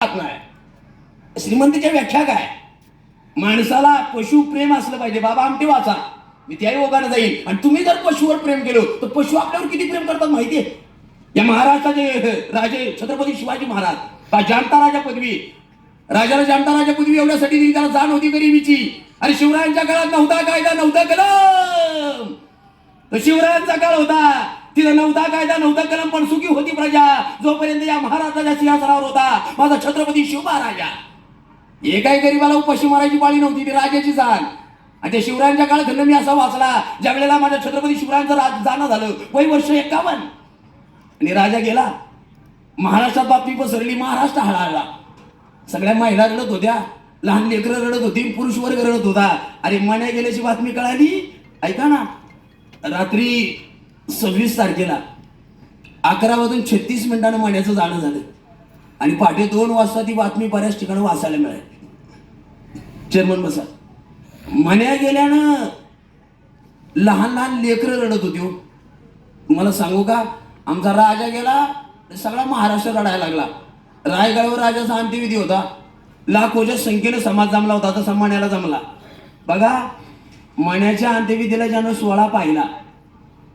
नाही श्रीमंतीच्या व्याख्या काय? माणसाला पशु प्रेम असलं पाहिजे. बाबा आमटे वाचा. मी त्याही ओघानं जाईल आणि तुम्ही जर पशुवर प्रेम केलो तर पशु आपल्यावर किती प्रेम करतात माहितीये? या महाराष्ट्राचे राजे छत्रपती शिवाजी महाराज जाणता राजा पदवी. राजाला जाणता राजा पदवी एवढ्यासाठी दिली त्याला जाण होती गरिबीची. अरे शिवरायांच्या काळात नव्हता कायदा नव्हता कलम. तर शिवरायांचा काळ होता. तिथं नव्हता कायदा नव्हता कलम पण सुखी होती प्रजा. जोपर्यंत या महाराजाच्या सिंहासनावर होता माझा छत्रपती शिवबा राजा एकाही गरीबाला उपाशी मारायची पाळी नव्हती ती राजाची जाण. आणि त्या शिवरायांच्या काळात मी असा वाचला ज्या वेळेला माझ्या छत्रपती शिवरायांचं राज जाणं झालं वय वर्ष एक्कावन्न. आणि राजा गेला. महाराष्ट्रात बातमी पसरली महाराष्ट्र हळाळला. सगळ्या महिला रडत होत्या लहान लेकरं रडत होती पुरुष वर्ग रडत होता. अरे मण्या गेल्याची बातमी कळाली? ऐका ना. रात्री सव्वीस तारखेला अकरा वाजून छत्तीस मिनिटानं मण्याचं जाणं झालं. आणि पहाटे दोन वाजता ती बातमी बऱ्याच ठिकाणी वाचायला मिळाली. चेअरमन बसा. म्हण्या गेल्यानं लहान लहान लेकरं रडत होती हो. तुम्हाला सांगू का? आमचा राजा गेला सगळा महाराष्ट्र रडायला लागला. रायगडावर राजाचा अंत्यविधी होता. लाखोच्या संख्येने समाज जमला होता तसा मण्याला जमला. बघा मण्याच्या अंत्यविधीला ज्यानं सोळा पाहिला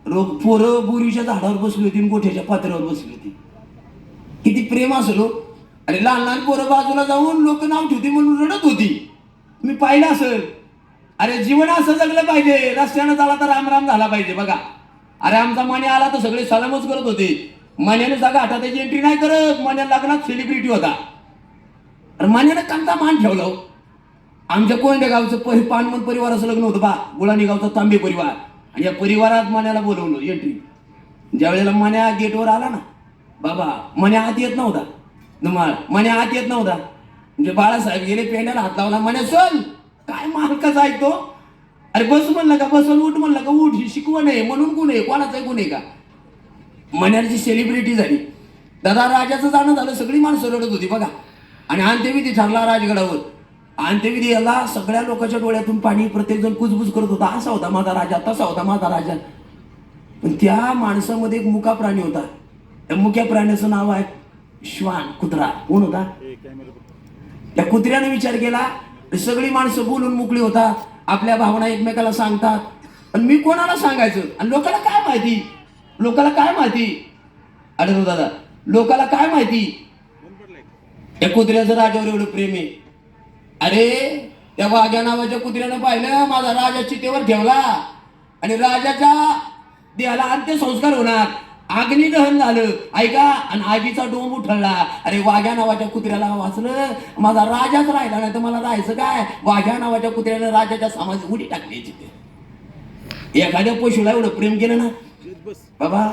रोग पोरं बोरीच्या झाडावर बसली होती गोठ्याच्या पात्रावर बसली होती. किती प्रेम असलो अरे लहान लहान पोरं बाजूला जाऊन लोक नाव ठेवते म्हणून रडत होती. मी पाहिलं असेल अरे जीवन असं जगलं पाहिजे. रस्त्यानं झाला तर रामराम झाला पाहिजे बघा. अरे आमचा माने आला तर सगळे सलामच करत होते. मान्याने जागा हातात त्याची एंट्री नाही करत. मान्या लग्नात सेलिब्रिटी होता. अरे मान्यानं कांता मान ठेवलं हो. आमच्या कोणत्या गावचं पहि पानमन परिवाराचं लग्न होतं बा. गुळाणी गावचा तांबे परिवार. आणि या परिवारात मान्याला बोलवलं एंट्री ज्या वेळेला मान्या गेटवर आला ना बाबा मन्या आत येत नव्हता. धुमाळ मन्या आत येत नव्हता. म्हणजे बाळासाहेब गेले पेंड्याला हात लावला म्हणे चल. काय मालकाचा ऐकतो अरे बस म्हणलं का बस उठ म्हणलं का उठ. ही शिकवण आहे म्हणून कोण आहे कोणाचं गुण आहे का? मण्याची सेलिब्रिटी झाली. दादा राजाचं जाणं झालं सगळी माणसं रडत होती बघा. आणि अंत्यविधी ठरला राजगडावर. अंत्यविधी याला सगळ्या लोकांच्या डोळ्यातून पाणी प्रत्येक जण कुजबुज करत होता. असा होता माझा राजा तसा होता माझा राजा पण त्या माणसामध्ये एक मुका प्राणी होता. त्या मुक्या प्राण्याचं नाव आहे श्वान कुत्रा. कोण होता? त्या कुत्र्याने विचार केला सगळी माणसं बोलून मोकळी होतात आपल्या भावना एकमेकाला सांगतात. पण मी कोणाला सांगायचं? आणि लोकांना काय माहिती? लोकाला काय माहिती? अरे दादा लोकाला काय माहिती? त्या कुत्र्याचं राजावर एवढं प्रेम आहे. अरे त्या वाघ्या नावाच्या कुत्र्यानं पाहिलं माझा राजा चितेवर ठेवला. आणि राजाच्या देहाला अंत्यसंस्कार होणार. अग्निदहन झालं. ऐका आणि आगीचा डोंब उठळला अरे वाघ्या नावाच्या कुत्र्याला वाचलं. माझा राजाच राहिला नाही तर मला राहायचं काय? वाघ्या नावाच्या कुत्र्यानं राजाच्या समाज उडी टाकली तिथे एखाद्या पशुला एवढं प्रेम केलं ना? बाबा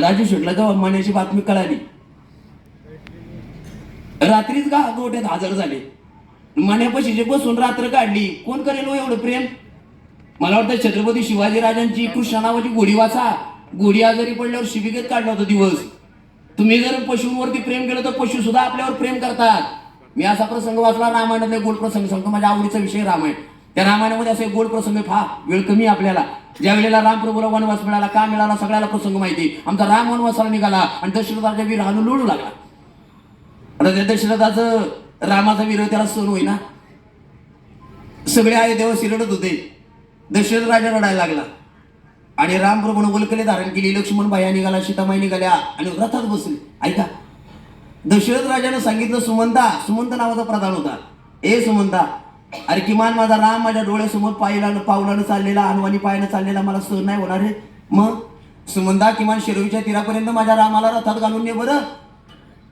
राजू शेटला जाऊ मण्याची बातमी कळाली. रात्रीच गा गोट्यात हजर झाले. मण्यापाशी जे बसून रात्र काढली कोण करेल हो एवढं प्रेम? मला वाटतं छत्रपती शिवाजी राजांची कृष्णा नावाची गोडी वाचा. गोडी आजारी पडल्यावर शिबिकेत काढला होता दिवस. तुम्ही जर पशूंवरती प्रेम केलं तर पशु सुद्धा आपल्यावर प्रेम करतात. मी असा प्रसंग वाचला रामायणातले गोड प्रसंग सांगतो माझ्या आवडीचा विषय रामायण. त्या रामायणामध्ये असे एक गोड प्रसंग फार वेळ कमी आपल्याला. ज्या वेळेला रामप्रभूला वनवास मिळाला का मिळाला सगळ्याला प्रसंग माहिती आमचा राम वनवासाला निघाला आणि दशरथाच्या वीर हाणून लोळू लागला. आता त्या दशरथाचं रामाचा विरोध त्याला सण होईना. सगळे आहे देव शिरडत होते. दशरथ राजा रडायला लागला. आणि रामप्रभूनं वलकले धारण केली लक्ष्मण भाया निघाला सीतामाई निघाल्या आणि रथात बसले. ऐका. दशरथ राजानं सांगितलं सुमंता सुमंत नावाचा प्रधान होता. ए सुमंता अरे किमान माझा राम माझ्या डोळ्यासमोर पायला पावलानं चाललेला अनवानी पायानं चाललेला मला सहन नाही होणार आहे मग? सुमंता किमान शिरवीच्या तीरापर्यंत माझ्या रामाला रथात घालून ने बरं.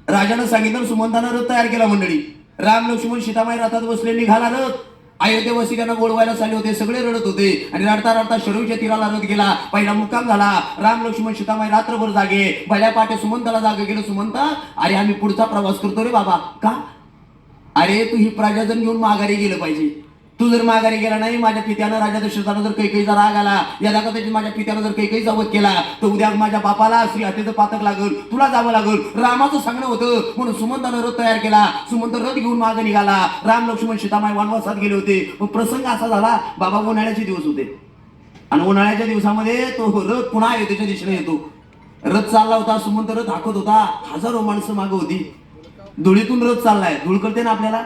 राजानं सांगितलं सुमंतानं रथ तयार केला मंडळी. राम लक्ष्मण सीतामाई रथात बसले निघाला रथ. अयोध्या वसिकांना बोलवायला चालले होते सगळे रडत होते. आणि रडता रडता शडूच्या तीराला रथ गेला. पहिला मुक्काम झाला. राम लक्ष्मण सीतामाई रात्रभर जागे. भल्या पाटे सुमंताला जागे गेलो. सुमंता अरे आम्ही पुढचा प्रवास करतो रे बाबा. का? अरे तू ही प्रजाजन घेऊन माघारी गेलं पाहिजे. तू जर माघारी गेला नाही माझ्या पित्यानं राजा दशरथानं जर काही काहीचा राग आला या दाखवता माझ्या पित्यानं जर काही काही वध केला तर उद्या माझ्या बापाला श्री हत्येचं पातक लागल तुला जावं लागल. रामाचं सांगणं होतं म्हणून सुमंतानं रथ तयार केला. सुमंत रथ घेऊन मागे निघाला. राम लक्ष्मण सीतामाई वनवासात गेले होते. मग प्रसंग असा झाला बाबा उन्हाळ्याचे दिवस होते. आणि उन्हाळ्याच्या दिवसामध्ये तो रथ पुन्हा अयोध्येच्या दिशेने येतो. रथ चालला होता सुमंत रथ हाकत होता. हजारो माणसं मागं होती. धुळीतून रथ चाललाय. धुळ करते ना आपल्याला?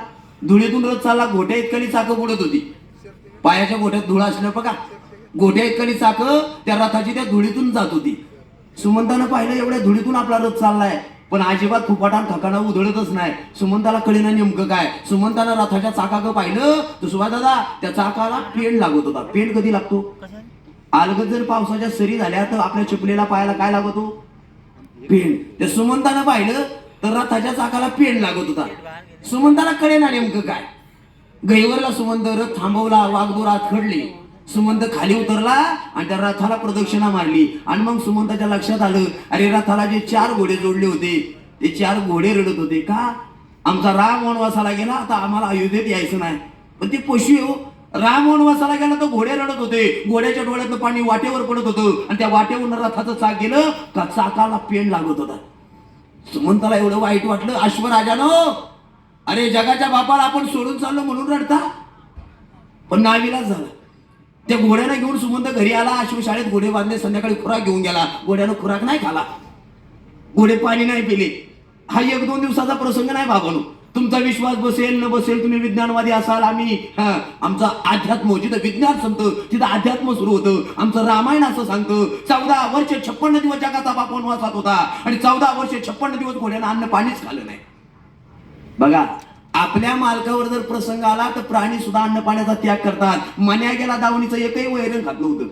धुळीतून रथ चालला गोट्या इतकली चाकं बुडत होती. पायाच्या गोट्यात धुळा असलं बघा. गोट्या इतकली चाकं त्या रथाची त्या धुळीतून जात होती. सुमंतानं पाहिलं एवढ्या धुळीतून आपला रथ चाललाय. पण अजिबात फुपाटान खकाना उधळतच नाही. सुमंताला कळेना नेमकं काय? सुमंतानं रथाच्या चाकाकडे पाहिलं तर सुभाष दादा त्या चाकाला पेंड लागत होता. पेंड कधी लागतो? अलगद जर पावसाच्या सरी झाल्या तर आपल्या चिपलेला पायाला काय लागतो? पेंड. त्या सुमंतानं पाहिलं तर रथाच्या चाकाला पेंड लागत होता. सुमंताला कळेना नेमकं काय? गैवरला सुमंत रथ थांबवला वाघदोरात खडली. सुमंत खाली उतरला आणि त्या रथाला प्रदक्षिणा मारली. आणि मग सुमंताच्या लक्षात आलं अरे रथाला जे चार घोडे जोडले होते ते चार घोडे रडत होते का? आमचा राम वनवासाला गेला आता आम्हाला अयोध्येत यायचं नाही. पण ते पशु हो. राम वनवासाला गेला तर घोडे रडत होते. घोड्याच्या डोळ्यातलं पाणी वाटेवर पडत होतं. आणि त्या वाटेवरून रथाचं चाक गेलं का चाकाला पेंड लागत होता. सुमंताला एवढं वाईट वाटलं अश्वराजानं. अरे जगाच्या बापाला आपण सोडून चाललो म्हणून रडता? पण नाविलाच झाला. त्या घोड्यानं घेऊन सुमंत घरी आला अश्वशाळेत घोडे बांधले संध्याकाळी खुराक घेऊन गेला. घोड्यानं खुराक नाही खाला. घोडे पाणी नाही पिले. हा एक दोन दिवसाचा प्रसंग नाही बाबानो. तुमचा विश्वास बसेल न बसेल तुम्ही विज्ञानवादी असाल आम्ही आमचा आमचं अध्यात्म जिथं विज्ञान संपतं तिथं अध्यात्म सुरू होतं. आमचं रामायण असं सांगतं चौदा वर्ष छप्पन्न दिवस जगाचा बाप वनवासात होता. आणि चौदा वर्ष छप्पन्न दिवस घोड्यानं अन्न पाणीच खाल्लं नाही. बघा आपल्या मालकावर जर प्रसंग आला तर प्राणी सुद्धा अन्न पाण्याचा त्याग करतात. मन्या गेला दावणीचं एकही वैरण खात नव्हतं.